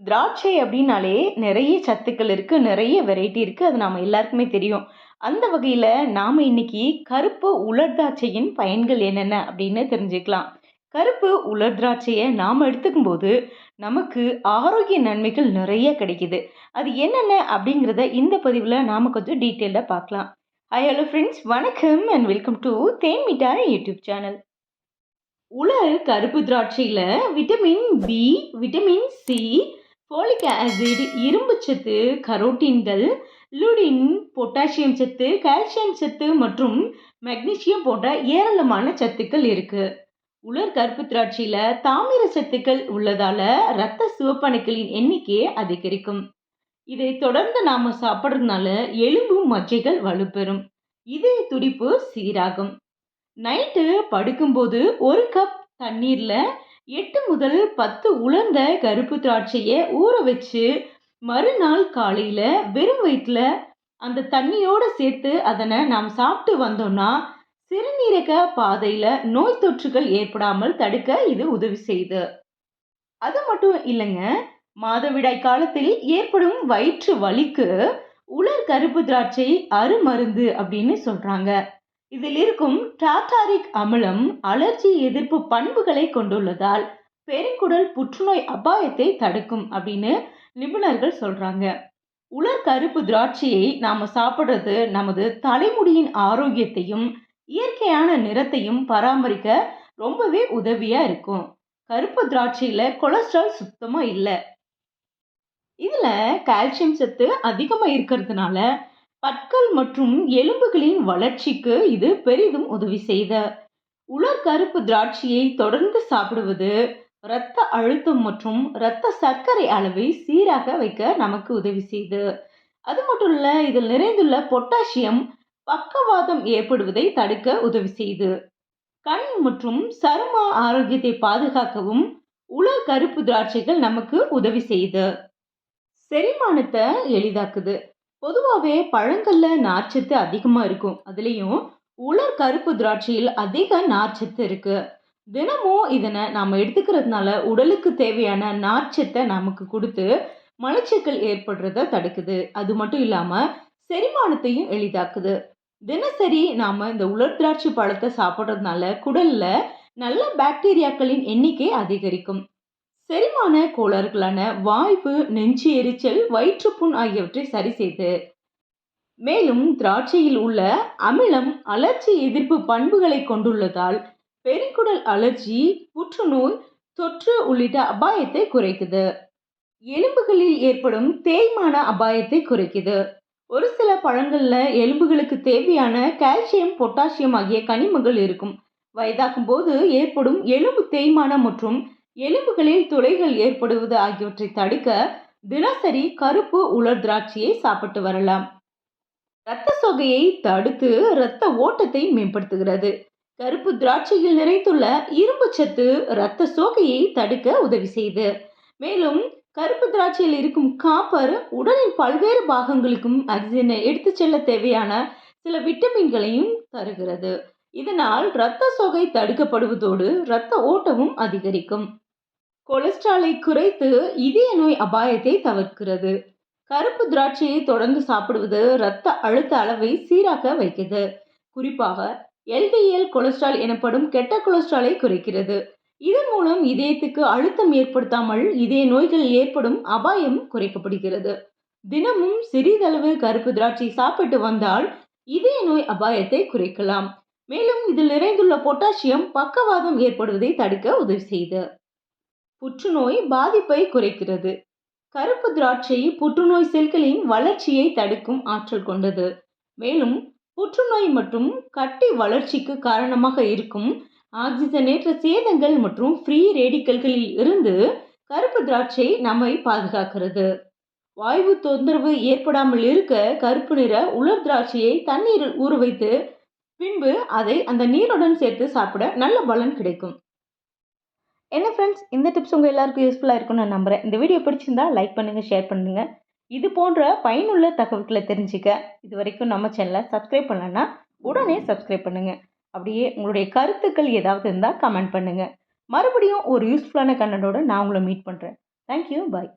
திராட்சை அப்படின்னாலே நிறைய சத்துக்கள் இருக்குது நிறைய வெரைட்டி இருக்குது அது நாம் எல்லாருக்குமே தெரியும். அந்த வகையில் நாம் இன்னைக்கு கருப்பு உலர் திராட்சையின் பயன்கள் என்னென்ன அப்படின்னு தெரிஞ்சுக்கலாம். கருப்பு உலர் திராட்சையை நாம் எடுத்துக்கும் போது நமக்கு ஆரோக்கிய நன்மைகள் நிறைய கிடைக்குது. அது என்னென்ன அப்படிங்கிறத இந்த பதிவில் நாம் கொஞ்சம் டீட்டெயிலாக பார்க்கலாம். ஹாய் ஹலோ ஃப்ரெண்ட்ஸ் வணக்கம் and welcome to Then Mittai YouTube channel உலர் கருப்பு திராட்சையில் vitamin B vitamin C folic acid இரும்பு சத்து கரோட்டீன்கள் லுடின் பொட்டாசியம் சத்து கால்சியம் சத்து மற்றும் மெக்னீசியம் போன்ற ஏராளமான சத்துக்கள் இருக்கு. உலர் கருப்பு திராட்சையில் தாமிர சத்துக்கள் உள்ளதால இரத்த சிவப்பணுக்களின் எண்ணிக்கையை அதிகரிக்கும். இதை தொடர்ந்து நாம சாப்பிட்றதுனால எலும்பு மஜ்ஜைகள் வலுப்பெறும். இதய துடிப்பு சீராகும். நைட்டு படுக்கும்போது ஒரு கப் தண்ணீரில் எட்டு முதல் பத்து உலர்ந்த கருப்பு திராட்சையை ஊற வச்சு மறுநாள் காலையில் வெறும் வயிற்றில் அந்த தண்ணியோடு சேர்த்து அதனை நாம் சாப்பிட்டு வந்தோம்னா சிறுநீரக பாதையில் நோய் தொற்றுகள் ஏற்படாமல் தடுக்க இது உதவி செய்யுது. அது மட்டும் இல்லைங்க மாதவிடாய் காலத்தில் ஏற்படும் வயிற்று வலிக்கு உலர் கருப்பு திராட்சை அருமருந்து அப்படின்னு சொல்கிறாங்க இதில் இருக்கும் டாட்டாரிக் அமிலம் அலர்ஜி எதிர்ப்பு பண்புகளை கொண்டுள்ளதால் பெருங்குடல் புற்றுநோய் அபாயத்தை தடுக்கும் அப்படின்னு நிபுணர்கள் சொல்றாங்க. உலர் கருப்பு திராட்சையை நாம சாப்பிட்றது நமது தலைமுடியின் ஆரோக்கியத்தையும் இயற்கையான நிறத்தையும் பராமரிக்க ரொம்பவே உதவியா இருக்கும். கருப்பு திராட்சையில கொலஸ்ட்ரால் சுத்தமா இல்லை. இதுல கால்சியம் சத்து அதிகமாக இருக்கிறதுனால பற்கள் மற்றும் எலும்புகளின் வளர்ச்சிக்கு இது பெரிதும் உதவி செய்த. உலர் கருப்பு திராட்சையை தொடர்ந்து சாப்பிடுவது இரத்த அழுத்தம் மற்றும் இரத்த சர்க்கரை அளவை சீராக வைக்க நமக்கு உதவி செய்து. அது மட்டும் இல்ல இதில் நிறைந்துள்ள பொட்டாசியம் பக்கவாதம் ஏற்படுவதை தடுக்க உதவி செய்து. கண் மற்றும் சரும ஆரோக்கியத்தை பாதுகாக்கவும் உலர் கருப்பு திராட்சைகள் நமக்கு உதவி செய்து. செரிமானத்தை எளிதாக்குது. பொதுவாகவே பழங்கள்ல நார்ச்சத்து அதிகமாக இருக்கும். அதுலேயும் உலர் கருப்பு திராட்சையில் அதிக நார்ச்சத்து இருக்கு. தினமும் இதனை நாம் எடுத்துக்கிறதுனால உடலுக்கு தேவையான நார்ச்சத்தை நமக்கு கொடுத்து மலச்சிக்கல் ஏற்படுறத தடுக்குது. அது மட்டும் இல்லாமல் செரிமானத்தையும் எளிதாக்குது. தினசரி நாம் இந்த உலர் திராட்சை பழத்தை சாப்பிட்றதுனால குடலில் நல்ல பாக்டீரியாக்களின் எண்ணிக்கை அதிகரிக்கும். செரிமான கோளாறுகளான வாய்வு நெஞ்சு எரிச்சல் வயிற்றுப்புண் ஆகியவற்றை சரி செய்து மேலும் திராட்சையில் உள்ள அமிலம் அலர்ஜி எதிர்ப்பு பண்புகளை கொண்டுள்ளதால் பெருங்குடல் அலர்ஜி புற்றுநோய் தொற்று உள்ளிட்ட அபாயத்தை குறைக்குது. எலும்புகளில் ஏற்படும் தேய்மான அபாயத்தை குறைக்குது. ஒரு சில பழங்களில் எலும்புகளுக்கு தேவையான கால்சியம் பொட்டாசியம் ஆகிய கனிமங்கள் இருக்கும். வயதாகும் போது ஏற்படும் எலும்பு தேய்மானம் மற்றும் எலும்புகளில் துளைகள் ஏற்படுவது ஆகியவற்றை தடுக்க தினசரி கருப்பு உலர் திராட்சையை சாப்பிட்டு வரலாம். இரத்த சொகையை தடுத்து இரத்த ஓட்டத்தை மேம்படுத்துகிறது. கருப்பு திராட்சையில் நிறைந்துள்ள இரும்பு சத்து இரத்த சோகையை தடுக்க உதவி செய்து. மேலும் கருப்பு திராட்சையில் இருக்கும் காப்பர் உடலின் பல்வேறு பாகங்களுக்கும் ஆக்சிஜனை எடுத்து செல்ல தேவையான சில விட்டமின்களையும் தருகிறது. இதனால் இரத்த சோகை தடுக்கப்படுவதோடு இரத்த ஓட்டமும் அதிகரிக்கும். கொலஸ்ட்ராலை குறைத்து இதய நோய் அபாயத்தை தவிர்க்கிறது. கருப்பு திராட்சையை தொடர்ந்து சாப்பிடுவது இரத்த அழுத்த அளவை சீராக வைக்கிறது. குறிப்பாக எல்டிஎல் கொலஸ்ட்ரால் எனப்படும் கெட்ட கொலஸ்ட்ராலை குறைக்கிறது. இதன் மூலம் இதயத்துக்கு அழுத்தம் ஏற்படுத்தாமல் இதய நோய்கள் ஏற்படும் அபாயம் குறைக்கப்படுகிறது. தினமும் சிறிதளவு கருப்பு திராட்சை சாப்பிட்டு வந்தால் இதய நோய் அபாயத்தை குறைக்கலாம். மேலும் இதில் நிறைந்துள்ள பொட்டாசியம் பக்கவாதம் ஏற்படுவதை தடுக்க உதவி செய்து புற்றுநோய் பாதிப்பை குறைக்கிறது. கருப்பு திராட்சை புற்றுநோய் செல்களின் வளர்ச்சியை தடுக்கும் ஆற்றல் கொண்டது. மேலும் புற்றுநோய் மற்றும் கட்டி வளர்ச்சிக்கு காரணமாக இருக்கும் ஆக்சிஜனேற்ற சேதங்கள் மற்றும் ஃப்ரீ ரேடிக்கல்களில் இருந்து கருப்பு திராட்சை நம்மை பாதுகாக்கிறது. வாய்வு தொந்தரவு ஏற்படாமல் இருக்க கருப்பு நிற உலர் திராட்சையை தண்ணீரில் ஊற வைத்து பின்பு அதை அந்த நீருடன் சேர்த்து சாப்பிட நல்ல பலன் கிடைக்கும். என்ன ஃப்ரெண்ட்ஸ் இந்த டிப்ஸ் உங்கள் எல்லாருக்கும் யூஸ்ஃபுல்லாக இருக்கும்னு நான் நம்புகிறேன் இந்த வீடியோ பிடிச்சிருந்தா லைக் பண்ணுங்கள் ஷேர் பண்ணுங்கள் இது போன்ற பயனுள்ள தகவல்களை தெரிஞ்சுக்க இது வரைக்கும் நம்ம சேனலை சப்ஸ்கிரைப் பண்ணலன்னா உடனே சப்ஸ்கிரைப் பண்ணுங்கள் அப்படியே உங்களுடைய கருத்துக்கள் ஏதாவது இருந்தால் கமெண்ட் பண்ணுங்கள் மறுபடியும் ஒரு யூஸ்ஃபுல்லான கண்டனோட நான் உங்களை மீட் பண்ணுறேன் தேங்க்யூ பாய்